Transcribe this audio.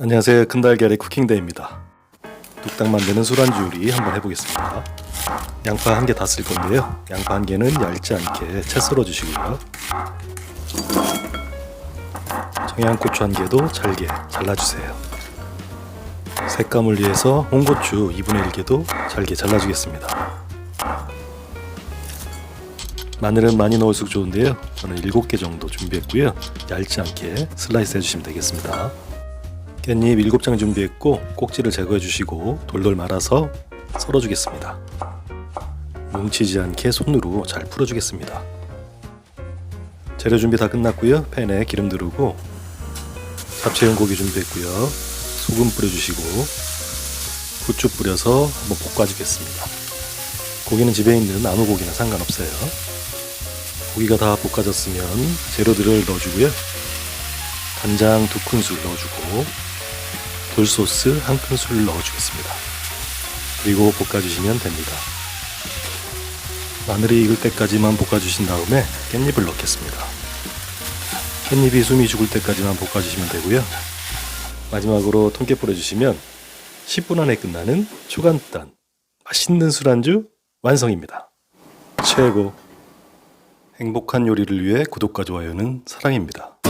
안녕하세요. 큰달걀의 쿠킹데이입니다. 뚝딱 만드는 술안주 요리 한번 해보겠습니다. 양파 한 개 다 쓸 건데요. 양파 한 개는 얇지 않게 채 썰어 주시고요. 청양고추 한 개도 잘게 잘라주세요. 색감을 위해서 홍고추 2분의 1개도 잘게 잘라주겠습니다. 마늘은 많이 넣을수록 좋은데요. 저는 7개 정도 준비했고요. 얇지 않게 슬라이스 해주시면 되겠습니다. 깻잎 7장 준비했고 꼭지를 제거해 주시고 돌돌 말아서 썰어 주겠습니다. 뭉치지 않게 손으로 잘 풀어 주겠습니다. 재료 준비 다 끝났고요. 팬에 기름 두르고 잡채용 고기 준비했고요. 소금 뿌려 주시고 후추 뿌려서 한번 볶아 주겠습니다. 고기는 집에 있는 아무 고기나 상관없어요. 고기가 다 볶아졌으면 재료들을 넣어주고요. 간장 두 큰술 넣어주고 굴소스 한 큰술 넣어주겠습니다. 그리고 볶아주시면 됩니다. 마늘이 익을 때까지만 볶아주신 다음에 깻잎을 넣겠습니다. 깻잎이 숨이 죽을 때까지만 볶아주시면 되고요. 마지막으로 통깨 뿌려주시면 10분 안에 끝나는 초간단 맛있는 술안주 완성입니다. 최고! 행복한 요리를 위해 구독과 좋아요는 사랑입니다.